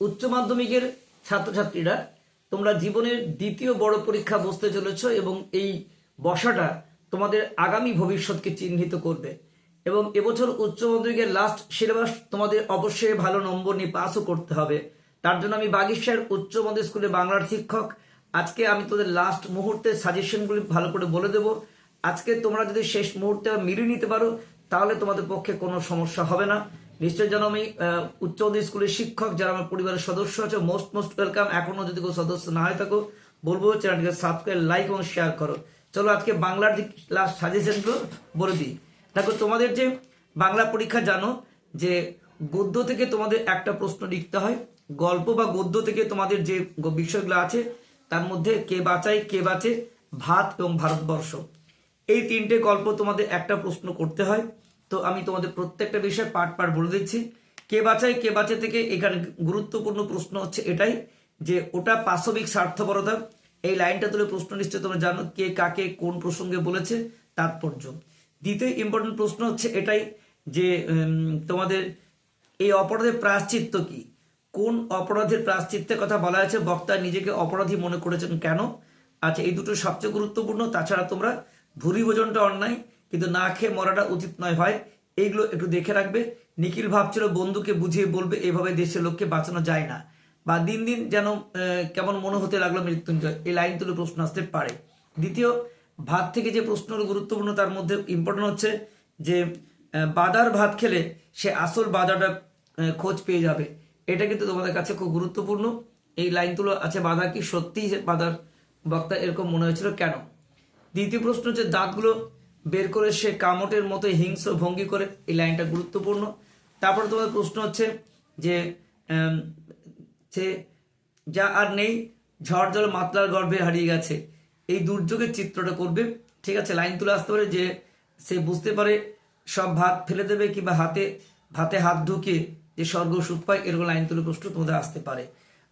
উচ্চ মাধ্যমিকের ছাত্রছাত্রীরা, তোমরা জীবনের দ্বিতীয় বড় পরীক্ষা বসতে চলেছ এবং এই বসাটা তোমাদের আগামী ভবিষ্যৎকে চিহ্নিত করবে। এবং এবছর উচ্চ মাধ্যমিকের লাস্ট সিলেবাস তোমাদের অবশ্যই ভালো নম্বর নিয়ে পাসও করতে হবে। তার জন্য আমি বাগিশার উচ্চ মাধ্যমিক স্কুলে বাংলার শিক্ষক। আজকে আমি তোদের লাস্ট মুহূর্তে সাজেশনগুলি ভালো করে বলে দেবো। আজকে তোমরা যদি শেষ মুহূর্তে মিলিয়ে নিতে পারো, তাহলে তোমাদের পক্ষে কোনো সমস্যা হবে না। নিশ্চয় যেন আমি উচ্চ স্কুলের শিক্ষক যারা আমার পরিবারের সদস্য আছে মোস্ট মোস্ট ওয়েলকাম এখনও যদি কোনো সদস্য না হয়ে থাকো, বলব চ্যানেলটিকে সাবস্ক্রাইব লাইক এবং শেয়ার করো। চলো আজকে বাংলার যে লাস্ট সাজেশনগুলো বলে দিই। দেখো, তোমাদের যে বাংলা পরীক্ষা জানো যে গদ্য থেকে তোমাদের একটা প্রশ্ন লিখতে হয়, গল্প বা গদ্য থেকে তোমাদের যে বিষয়গুলো আছে, তার মধ্যে কে বাঁচায়, কে বাঁচে, ভাত এবং ভারতবর্ষ। এই তিনটে গল্প তোমাদের একটা প্রশ্ন করতে হয়। তো আমি তোমাদের প্রত্যেকটা বিষয় পার্ট পার্ট বলে দিচ্ছি। কে বাঁচায় কে বাঁচে থেকে এখানে গুরুত্বপূর্ণ প্রশ্ন হচ্ছে এটাই যে ওটা পাশবিক স্বার্থপরতা। এই লাইনটা তুলে প্রশ্ন নিশ্চয় তোমরা জানো কে কাকে কোন প্রসঙ্গে বলেছে তাৎপর্য। দ্বিতীয় ইম্পর্টেন্ট প্রশ্ন হচ্ছে এটাই যে তোমাদের এই অপরাধের প্রায়শ্চিত্ত কি? কোন অপরাধের প্রায়শ্চিত্তের কথা বলা আছে বক্তা নিজেকে অপরাধী মনে করেছেন কেন? আচ্ছা এই দুটো সবচেয়ে গুরুত্বপূর্ণ। তাছাড়া তোমরা ভুরি ভোজনটা অন্যায় কিন্তু না খেয়ে মরাটা উচিত নয় হয় এইগুলো একটু দেখে রাখবে। নিখিল ভাবছিল বন্ধুকে বুঝিয়ে বলবে, এভাবে দেশের লোককে বাঁচানো যায় না। বা দিন দিন যেন কেমন মনে হতে লাগল মৃত্যুঞ্জয়। এই লাইন তুলে প্রশ্ন আসতে পারে। দ্বিতীয়, ভাত থেকে যে প্রশ্নগুলো গুরুত্বপূর্ণ তার মধ্যে ইম্পর্টেন্ট হচ্ছে যে বাদার ভাত খেলে সে আসল বাদাটা খোঁজ পেয়ে যাবে। এটা কিন্তু তোমাদের কাছে খুব গুরুত্বপূর্ণ। এই লাইনগুলো আছে বাধা কি সত্যিই সে বাদার বক্তা এরকম মনে হয়েছিল? কেন? দ্বিতীয় প্রশ্ন হচ্ছে, দাঁতগুলো বের করে সে কামটের মতো হিংস্র ভঙ্গি করে এই লাইনটা গুরুত্বপূর্ণ। তারপরে তোমাদের প্রশ্ন হচ্ছে যে সে যা আর নেই, ঝড় জল মাতলার গর্ভে হারিয়ে গেছে। এই দুর্যোগের চিত্রটা করবে। ঠিক আছে, লাইন তুলে আসতে পারে যে সে বুঝতে পারে সব ভাত ফেলে দেবে কিংবা হাতে, ভাতে হাত ঢুকিয়ে যে স্বর্গ সুখ পায়, এরকম লাইন তুলে প্রশ্ন তোমাদের আসতে পারে।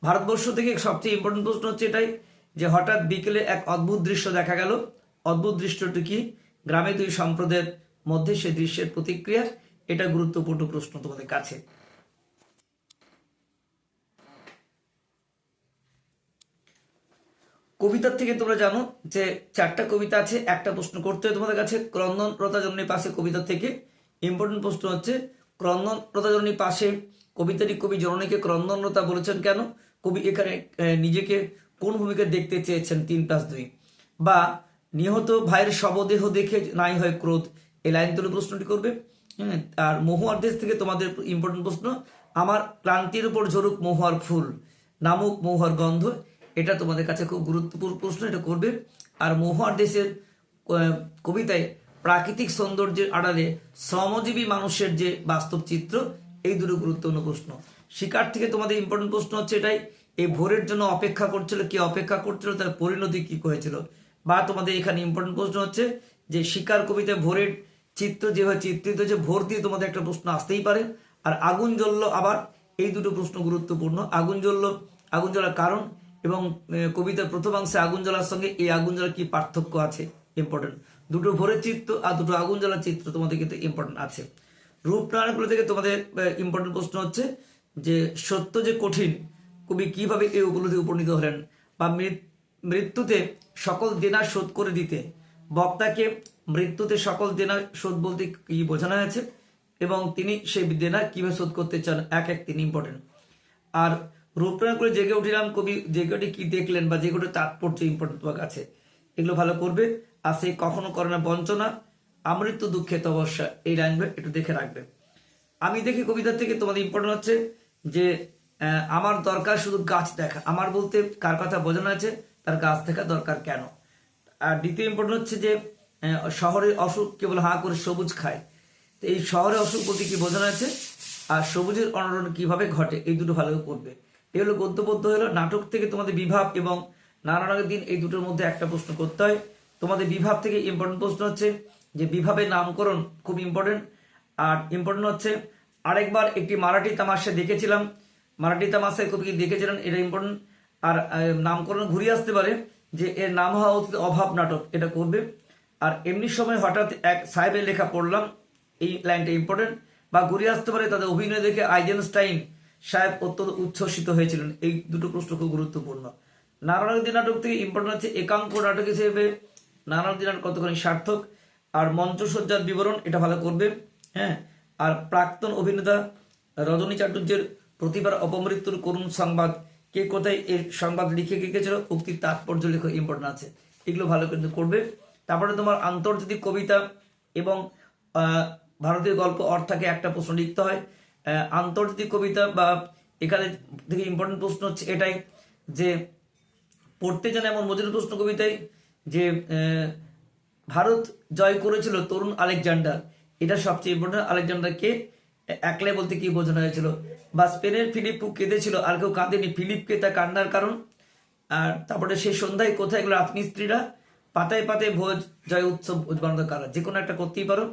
ভারতবর্ষ থেকে সবচেয়ে ইম্পর্টেন্ট প্রশ্ন হচ্ছে এটাই যে হঠাৎ বিকেলে এক অদ্ভুত দৃশ্য দেখা গেল। অদ্ভুত দৃশ্যটি কি? গ্রামে দুই সম্প্রদায়ের মধ্যে সে দৃশ্যের প্রতিক্রিয়া এটা গুরুত্বপূর্ণ প্রশ্ন তোমাদের কাছে। কবিতার থেকে তোমরা জানো যে চারটা কবিতা আছে, একটা প্রশ্ন করতে হয় তোমাদের কাছে, ক্রন্দন রতাজননীর পাশে কবিতা থেকে। ইম্পর্টেন্ট প্রশ্ন হচ্ছে, ক্রন্দন রতাজননীর পাশে কবিতাটি কবি জননীকে ক্রন্দনরতা বলেছেন কেন? কবি এখানে নিজেকে কোন ভূমিকা দেখতে চেয়েছেন তিন প্লাস দুই? বা নিহত ভাইয়ের শবদেহ দেখে নাই হয় ক্রোধ। এই লাইন তুলে প্রশ্নটি করবে। হ্যাঁ, আর মহুয়ার দেশ থেকে তোমাদের ইম্পর্টেন্ট প্রশ্ন আমার ক্লান্তির উপর ঝরুক মহুয়ার ফুল নামুক মহুয়ার গন্ধ। এটা তোমাদের কাছে খুব গুরুত্বপূর্ণ প্রশ্ন এটা করবে। আর মহুয়ার দেশের কবিতায় প্রাকৃতিক সৌন্দর্যের আড়ালে শ্রমজীবী মানুষের যে বাস্তব চিত্র এই দুটো গুরুত্বপূর্ণ প্রশ্ন। শিকার থেকে তোমাদের ইম্পর্টেন্ট প্রশ্ন হচ্ছে এটাই এই ভোরের জন্য অপেক্ষা করছিল কে অপেক্ষা করছিল তার পরিণতি কি হয়েছিল? বা তোমাদের এখানে ইম্পর্টেন্ট প্রশ্ন হচ্ছে যে শিকার কবিতায় ভোরের চিত্র যেভাবে চিত্রিত হচ্ছে ভোর দিয়ে তোমাদের একটা প্রশ্ন আসতেই পারে। আর আগুন জ্বললো আবার এই দুটো প্রশ্ন গুরুত্বপূর্ণ। আগুন জ্বললো, আগুন জ্বলার কারণ এবং কবিতার প্রথমাংশে আগুন জ্বলার সঙ্গে এই আগুন জ্বলার কি পার্থক্য আছে ইম্পর্টেন্ট দুটো ভোরের চিত্র আর দুটো আগুন জ্বলার চিত্র তোমাদের কিন্তু ইম্পর্টেন্ট আছে। রূপনারায়ণগুলো থেকে তোমাদের ইম্পর্টেন্ট প্রশ্ন হচ্ছে যে সত্য যে কঠিন, কবি কীভাবে এই উপলব্ধি উপনীত হলেন? বা মৃত- মৃত্যুতে সকল দেনা শোধ করে দিতে। বক্তাকে মৃত্যুতে সকল দেনা শোধ বলতে কি বোঝানো হয়েছে? এবং তিনি সেই দেনা কীভাবে শোধ করতে চান? এক এক তিনি ইম্পর্টেন্ট আর রূপনারায়ণ করে জেগে উঠিলাম কবি জেগেটি কি দেখলেন বা জেগেটি তাৎপর্য ইম্পর্টেন্ট তোমার কাছে? এগুলো ভালো করবে, আর সেই কখনো করে না, বঞ্চনা, আমৃত্যু দুঃখে তবস্যা এই লাইনগুলো একটু দেখে রাখবে। আমি দেখি কবিতা থেকে তোমাদের ইম্পর্টেন্ট হচ্ছে যে আমার দরকার শুধু গাছ দেখা। আমার বলতে কার কথা বোঝানো আছে তার গাছ দেখা দরকার কেন? আর দ্বিতীয় ইম্পর্টেন্ট হচ্ছে যে শহরে অসুখ কেবল হাঁ করে সবুজ খায়। তো এই শহরে অসুখ বলতে কি বোঝানো আছে আর সবুজের অনরণ কীভাবে ঘটে? এই দুটো ভালো করবে। এই হলো গদ্যপদ্য হলো নাটক থেকে তোমাদের বিভাব এবং নানা রঙের দিন এই দুটোর মধ্যে একটা প্রশ্ন করতে হয়। তোমাদের বিভাব থেকে ইম্পর্টেন্ট প্রশ্ন হচ্ছে যে বিভাবের নামকরণ খুব ইম্পর্টেন্ট আর ইম্পর্টেন্ট হচ্ছে, আরেকবার একটি মারাঠি তামাশা দেখেছিলাম। মারাঠি তামাশায় কবি দেখেছিলেন? এটা ইম্পর্টেন্ট আর নামকরণ ঘুরিয়ে আসতে পারে যে এর নাম হওয়া উচিত অভাব নাটক, এটা করবে। আর এমনি সময় হঠাৎ এক সাহেবের লেখা পড়লাম, এই লাইনটা ইম্পর্টেন্ট বা ঘুরিয়ে আসতে পারে তাদের অভিনয় দেখে আইজেনস্টাইন সাহেব অত্যন্ত উচ্ছ্বসিত হয়েছিলেন। এই দুটো প্রশ্ন খুব গুরুত্বপূর্ণ। নারায়ণদী নাটক থেকে ইম্পর্টেন্ট হচ্ছে একাঙ্ক নাটক হিসেবে নারায়ণদী নাটক কতখানি সার্থক, আর মঞ্চসজ্জার বিবরণ এটা ভালো করবে হ্যাঁ। আর প্রাক্তন অভিনেতা রজনী চাটুর্যের প্রতিবার অপমৃত্যুর করুণ সংবাদ কে কোথায় এর সংবাদ লিখে লিখেছিল উক্তির তাৎপর্য লেখো ইম্পর্টেন্ট আছে। এগুলো ভালো কিন্তু করবে। তারপরে তোমার আন্তর্জাতিক কবিতা এবং ভারতীয় গল্প অর্থাকে একটা প্রশ্ন লিখতে হয়। আন্তর্জাতিক কবিতা বা এখানে থেকে ইম্পর্টেন্ট প্রশ্ন হচ্ছে এটাই যে, পড়তে জানে এমন মজুর প্রশ্ন কবিতায় যে ভারত জয় করেছিল তরুণ আলেকজান্ডার। এটা সবচেয়ে ইম্পর্টেন্ট আলেকজান্ডারকে একলে বলতে কি বোঝানো হয়েছিল? বা স্পেনের ফিলিপও কেঁদেছিল আর কেউ কাঁদেনি। ফিলিপকে তা কান্নার কারণ? আর তারপরে সেই সন্ধ্যায় কোথায় এগুলো রাজমিস্ত্রিরা? পাতায় পাতায় ভোজ, জয়, উৎসব উদ্বান্ত কারা? যে কোনো একটা করতেই পারো।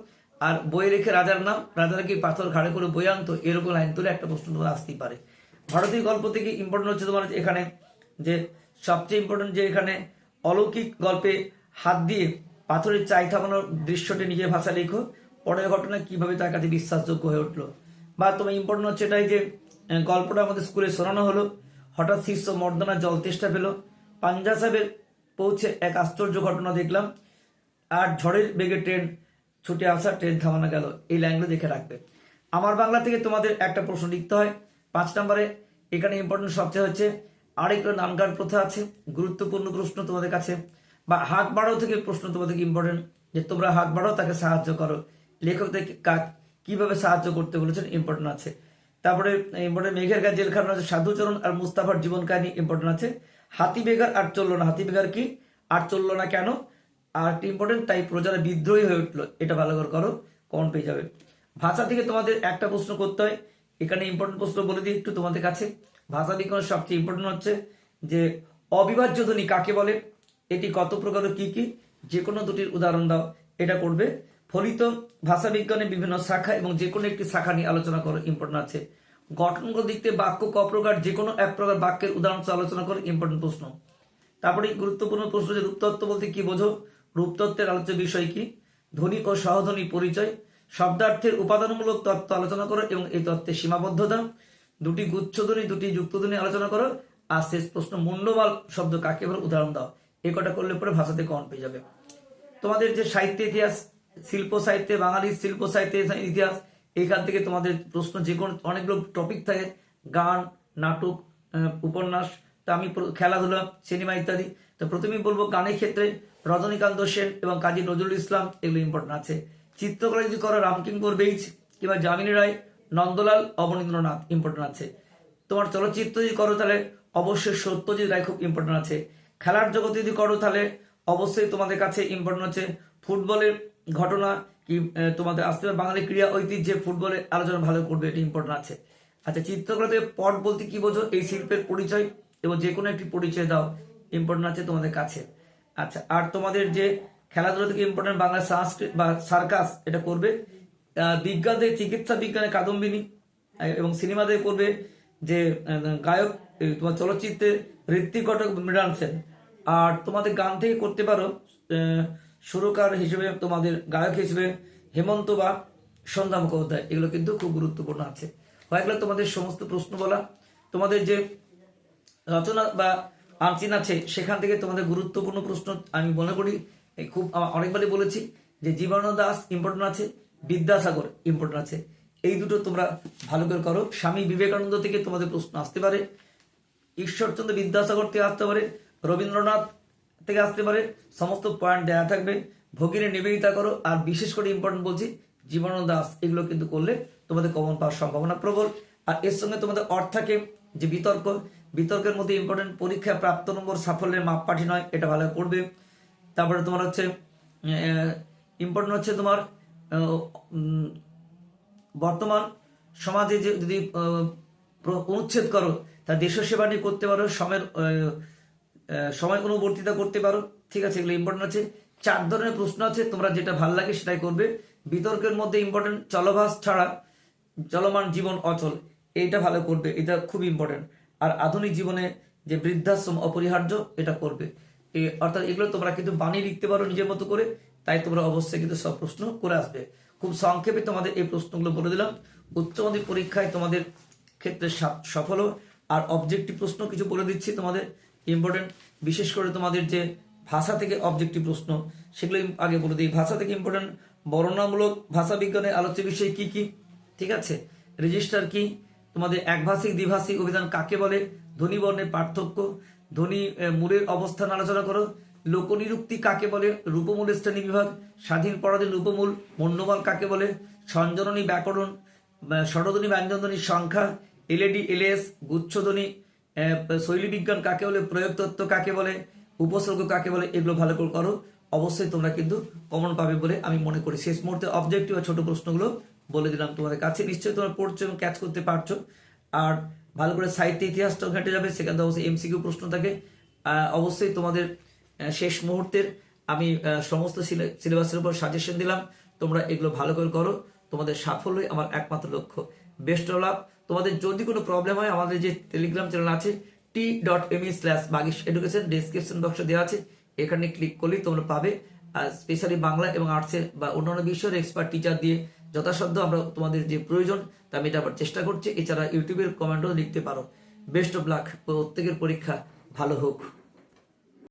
আর বই রেখে রাজার নাম? রাজারা কি পাথর ঘাড়ে করে বই আনতো? এরকম লাইন তুলে একটা প্রশ্ন তোমার আসতেই পারে। ভারতীয় গল্প থেকে ইম্পর্টেন্ট হচ্ছে তোমার এখানে যে, সবচেয়ে ইম্পর্টেন্ট যে এখানে অলৌকিক গল্পে হাত দিয়ে পাথরের চাই থামানোর দৃশ্যটি নিজের ভাষা লেখো। পরের ঘটনা কীভাবে তার কাছে বিশ্বাসযোগ্য হয়ে উঠল? বা তোমার ইম্পর্টেন্ট হচ্ছে এটাই যে গল্পটা আমাদের স্কুলে শোনানো হলো। হঠাৎ শিষ্য মর্দনা জল তেষ্টা পেল। পাঞ্জা সাহেবের পৌঁছে এক আশ্চর্য ঘটনা দেখলাম। আর ঝড়ের বেগে ট্রেন, ছুটে আসা ট্রেন থামানো গেল। এই লাইনগুলো দেখে রাখবে। আমার বাংলা থেকে তোমাদের একটা প্রশ্ন লিখতে হয়। পাঁচ নম্বরে, এখানে ইম্পর্টেন্ট সবচেয়ে হচ্ছে, আরেকটা নামগান প্রথা আছে, গুরুত্বপূর্ণ প্রশ্ন তোমাদের কাছে। বা হাত বাড়াও থেকে প্রশ্ন তোমাদের ইম্পর্টেন্ট যে তোমরা হাত বাড়াও, তাকে সাহায্য করো। লেখকদের কাক, কীভাবে সাহায্য করতে বলেছেন ইম্পর্টেন্ট আছে। তারপরে ইম্পর্টেন্ট মেঘের গাছ জেলখানা আছে সাধুচরণ আর মুস্তাফার জীবন কাহিনী ইম্পর্টেন্ট আছে। হাতি বেগার আর চলল না। হাতি বেগার কি? আর চলল না কেন? আর ইম্পর্টেন্ট তাই প্রজারা বিদ্রোহী হয়ে উঠল। এটা ভালো করে করো কমন পেয়ে যাবে ভাষা থেকে তোমাদের একটা প্রশ্ন করতে হয়। এখানে ইম্পর্টেন্ট প্রশ্ন বলে দিই একটু তোমাদের কাছে। ভাষা বিজ্ঞানের সবচেয়ে ইম্পর্টেন্ট হচ্ছে যে অবিভাজ্য ধ্বনি কাকে বলে? এটি কত প্রকার কি কি? যে কোনো দুটির উদাহরণ দাও। এটা করবে ফলিত ভাষা বিজ্ঞানের বিভিন্ন শাখা এবং যে কোনো একটি শাখা নিয়ে আলোচনা করো ইম্পর্টেন্ট আছে। গঠনগত দিক থেকে বাক্য ক প্রকার যে কোনো এক প্রকার বাক্যের উদাহরণ আলোচনা করো ইম্পর্টেন্ট প্রশ্ন। তারপরে গুরুত্বপূর্ণ প্রশ্ন যে রূপতত্ত্ব বলতে কি বোঝো? রূপতত্ত্বের আলোচ্য বিষয় কি? ধ্বনি ও সহধ্বনি পরিচয়, শব্দার্থের উপাদানমূলক তত্ত্ব আলোচনা করো এবং এই তত্ত্বের সীমাবদ্ধতা, দুটি গুচ্ছধ্বনি দুটি যুক্তধ্বনি আলোচনা করো, আর শেষ প্রশ্ন মুন্ডমাল শব্দ কাকে বলে? উদাহরণ দাও। এই কটা করলে পরে ভাষাতে কম পেয়ে যাবে। তোমাদের যে সাহিত্য ইতিহাস শিল্প সাহিত্যে বাঙালির শিল্প সাহিত্যে ইতিহাস, এখান থেকে তোমাদের প্রশ্ন যে কোনো, অনেকগুলো টপিক থাকে, গান, নাটক উপন্যাস, তা আমি খেলাধুলা সিনেমা ইত্যাদি। তো প্রথমেই বলব গানের ক্ষেত্রে রজনীকান্ত সেন এবং কাজী নজরুল ইসলাম এগুলো ইম্পর্টেন্ট আছে। চিত্রকলা যদি করো, রামকিঙ্কর বেইজ কিংবা যামিনী রায়, নন্দলাল, অবনীন্দ্রনাথ ইম্পর্টেন্ট আছে। তোমার চলচ্চিত্র যদি করো, তাহলে অবশ্যই সত্যজিৎ রায় খুব ইম্পর্টেন্ট আছে। খেলার জগতে যদি করো, তাহলে অবশ্যই তোমাদের কাছে ইম্পর্টেন্ট হচ্ছে ফুটবলের ঘটনা কি তোমাদের আসতে হবে বাঙালি ক্রীড়া ঐতিহ্যে ফুটবলের আলোচনা ভালো করবে, এটা ইম্পর্টেন্ট আছে। আচ্ছা চিত্রকলাতে পট বলতে কি বোঝো? এই শিল্পের পরিচয় এবং যে কোনো একটি পরিচয় দাও ইম্পর্টেন্ট আছে তোমাদের কাছে। আচ্ছা আর তোমাদের যে খেলাধুলা থেকে ইম্পর্টেন্ট বাংলা সংস্কৃত বা সার্কাস, এটা করবে বিজ্ঞানে চিকিৎসা বিজ্ঞানে কাদম্বিনী এবং সিনেমাতে করবে যে গায়ক তোমার চলচ্চিত্রে ঋত্বিক ঘটক মৃণাল সেন। আর তোমাদের গান থেকে করতে পারো সুরকার হিসেবে তোমাদের গায়ক হিসেবে হেমন্ত বা সন্ধ্যা মুখোপাধ্যায়, এগুলো কিন্তু খুব গুরুত্বপূর্ণ আছে। হয়ে গেলো তোমাদের সমস্ত প্রশ্ন বলা, তোমাদের যে রচনা বা আনচিন আছে, সেখান থেকে তোমাদের গুরুত্বপূর্ণ প্রশ্ন আমি মনে করি খুব অনেকবারই বলেছি যে জীবনানন্দ দাস ইম্পর্টেন্ট আছে, বিদ্যাসাগর ইম্পর্টেন্ট আছে। এই দুটো তোমরা ভালো করে করো। স্বামী বিবেকানন্দ থেকে তোমাদের প্রশ্ন আসতে পারে, ঈশ্বরচন্দ্র বিদ্যাসাগর থেকে আসতে পারে, রবীন্দ্রনাথ থেকে আসতে পারে। সমস্ত পয়েন্ট দেওয়া থাকবে। ভগিনী নিবেদিতা করো। আর বিশেষ করে ইম্পর্টেন্ট বলছি জীবনানন্দ দাস, এগুলো কিন্তু করলে তোমাদের কমন পাওয়ার সম্ভাবনা প্রবল। আর এর সঙ্গে তোমাদের অর্থাকে যে বিতর্ক। বিতর্কের মধ্যে ইম্পর্টেন্ট পরীক্ষা প্রাপ্ত নম্বর সাফল্যের মাপকাঠি নয়, এটা ভালো করবে তারপরে তোমার হচ্ছে ইম্পর্টেন্ট হচ্ছে তোমার বর্তমান সমাজে যে যদি অনুচ্ছেদ করো, তা দেশ সেবা নিয়ে করতে পারো। সময়ের সময় অনুবর্তিতা করতে পারো। ঠিক আছে, এগুলো ইম্পর্টেন্ট আছে। চার ধরনের প্রশ্ন আছে, তোমরা যেটা ভালো লাগে সেটাই করবে। বিতর্কের মধ্যে ইম্পর্টেন্ট চলভাস ছাড়া চলমান জীবন অচল, এইটা ভালো করবে, এটা খুব ইম্পর্টেন্ট আর আধুনিক জীবনে যে বৃদ্ধাশ্রম অপরিহার্য, এটা করবে। এই অর্থাৎ এগুলো তোমরা কিন্তু বানিয়ে লিখতে পারো নিজের মতো করে, তাই তোমরা অবশ্যই কিন্তু সব প্রশ্ন করে আসবে। খুব সংক্ষেপে তোমাদের এই প্রশ্নগুলো বলে দিলাম। উচ্চ মাধ্যমিক পরীক্ষায় তোমাদের ক্ষেত্রে সফল। আর অবজেক্টিভ প্রশ্ন কিছু বলে দিচ্ছি তোমাদের। ইম্পর্টেন্ট বিশেষ করে তোমাদের যে ভাষা থেকে অবজেক্টিভ প্রশ্ন, সেগুলো আগে বলে দিই। ভাষা থেকে ইম্পর্টেন্ট বর্ণনামূলক ভাষা বিজ্ঞানের আলোচ্য বিষয় কি কি? ঠিক আছে? রেজিস্টার কি? তোমাদের একভাষিক, দ্বিভাষিক অভিধান কাকে বলে? ধ্বনি বর্ণের পার্থক্য। ধ্বনি মূলের অবস্থান আলোচনা করো। লোকনিরুক্তি কাকে বলে? রূপমূলের শ্রেণি বিভাগ। স্বাধীন পরাধীন রূপমূল মন্যমাল কাকে বলে? সঞ্জননী ব্যাকরণ ষড়ধ্বনি, ব্যঞ্জনধ্বনির সংখ্যা এলএডি এলএস গুচ্ছধ্বনি শৈলী বিজ্ঞান কাকে বলে, প্রয়োগ তত্ত্ব কাকে বলে, উপসর্গ কাকে বলে, এগুলো ভালো করে করো। অবশ্যই তোমরা কিন্তু কমন পাবে বলে আমি মনে করি। শেষ মুহূর্তে অবজেক্টিভ বা ছোট প্রশ্নগুলো বলে দিলাম তোমাদের কাছে। নিশ্চয়ই তোমরা পড়ছো এবং ক্যাচ করতে পারছ। আর ভালো করে সাহিত্য ইতিহাসটাও ঘেঁটে যাবে, সেখানে তো অবশ্যই এমসিকিউ প্রশ্ন থাকে। অবশ্যই তোমাদের শেষ মুহূর্তের আমি সমস্ত সিলেবাসের উপর সাজেশন দিলাম। তোমরা এগুলো ভালো করে করো। তোমাদের সাফল্যই আমার একমাত্র লক্ষ্য। বেস্ট লাভ তোমাদের যদি কোনো প্রবলেম হয়, আমাদের যে টেলিগ্রাম চ্যানেল আছে T dot M slash Bagish education description বক্সে দেওয়া আছে। এখানে ক্লিক করলেই তোমরা পাবে। আর স্পেশালি বাংলা এবং আর্টসের বা অন্যান্য বিষয়ের এক্সপার্ট টিচার দিয়ে যথাসাধ্য আমরা তোমাদের যে প্রয়োজন, তা আমি এটা চেষ্টা করছি। এছাড়া ইউটিউবের কমেন্টও লিখতে পারো। বেস্ট অফ লাক প্রত্যেকের পরীক্ষা ভালো হোক।